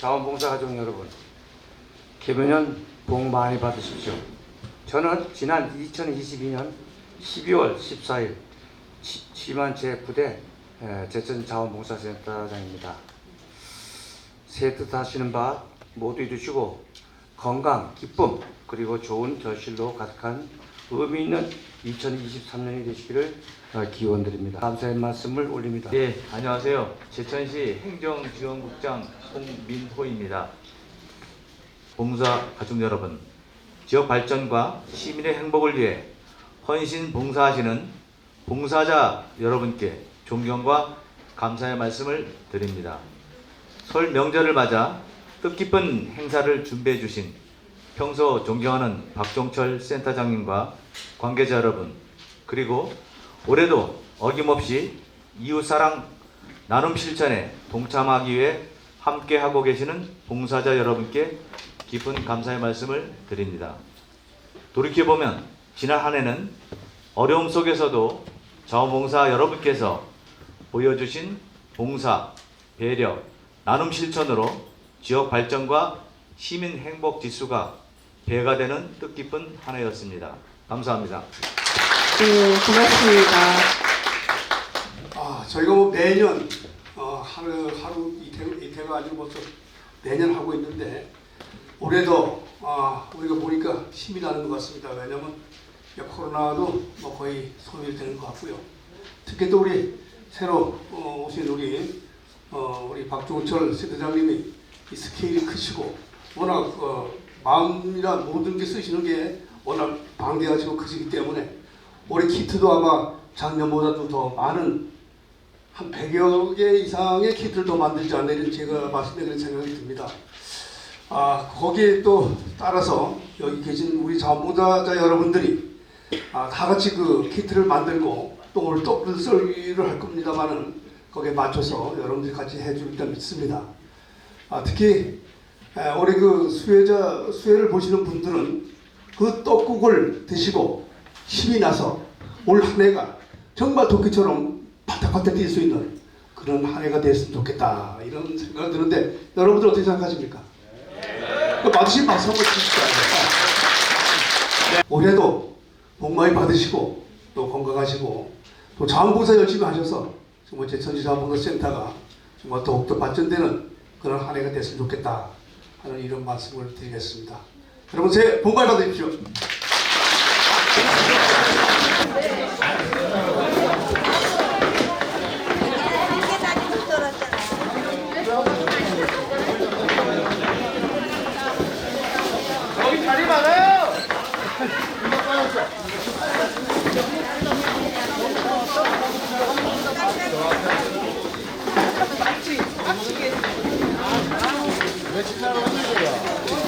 자원봉사 가족 여러분, 개변년 복 많이 받으십시오. 저는 지난 2022년 12월 14일 취임한 제9대 제천 자원봉사센터장입니다. 새뜻 하시는 바 모두 이루시고 건강, 기쁨, 그리고 좋은 결실로 가득한 의미 있는 2023년이 되시기를 어, 기원드립니다. 감사의 말씀을 올립니다. 예, 안녕하세요. 제천시 행정지원국장 송민호입니다. 봉사 가족 여러분, 지역 발전과 시민의 행복을 위해 헌신 봉사하시는 봉사자 여러분께 존경과 감사의 말씀을 드립니다. 설 명절을 맞아 뜻깊은 행사를 준비해 주신 평소 존경하는 박종철 센터장님과 관계자 여러분, 그리고 올해도 어김없이 이웃사랑 나눔 실천에 동참하기 위해 함께하고 계시는 봉사자 여러분께 깊은 감사의 말씀을 드립니다. 돌이켜보면 지난 한 해는 어려움 속에서도 자원봉사 여러분께서 보여주신 봉사, 배려, 나눔 실천으로 지역 발전과 시민 행복 지수가 배가 되는 뜻깊은 한 해였습니다. 감사합니다. 네, 고맙습니다. 아, 저희가 뭐 매년 어, 하루 하루 이틀 이틀가 아니고 벌써 매년 하고 있는데 올해도 아, 우리가 보니까 힘이 나는 것 같습니다. 왜냐하면 코로나도 뭐 거의 소멸되는 것 같고요. 특히 또 우리 새로 어, 오신 우리 어, 우리 박종철 센터장님이 이 스케일이 크시고 워낙 어, 마음이나 모든 게 쓰시는 게 워낙 방대하시고 크시기 때문에 올해 키트도 아마 작년보다도 더 많은 한 100여 개 이상의 키트를 더 만들지 않나 이런 제가 봤을 때 그런 생각이 듭니다. 아, 거기에 또 따라서 여기 계신 우리 자원봉사자 여러분들이 아, 다 같이 그 키트를 만들고 또 오늘 떡을 썰기를 할 겁니다만은 거기에 맞춰서 여러분들이 같이 해줄 때 믿습니다. 아, 특히 에, 올해 그 수혜자 수혜를 보시는 분들은 그 떡국을 드시고 힘이 나서 올 한 해가 정말 도끼처럼 바닥바닥 뛸 수 있는 그런 한 해가 됐으면 좋겠다 이런 생각이 드는데 여러분들 어떻게 생각하십니까? 그 맞으신 박수 한번 주시죠. 올해도 복 많이 받으시고 또 건강하시고 또 자원봉사 열심히 하셔서 정말 제천시 자원봉사센터가 정말 더욱더 발전되는 그런 한 해가 됐으면 좋겠다 하는 이런 말씀을 드리겠습니다. 여러분 새해 복 많이 받으십시오. Thank you. Reçetler oluyor ya.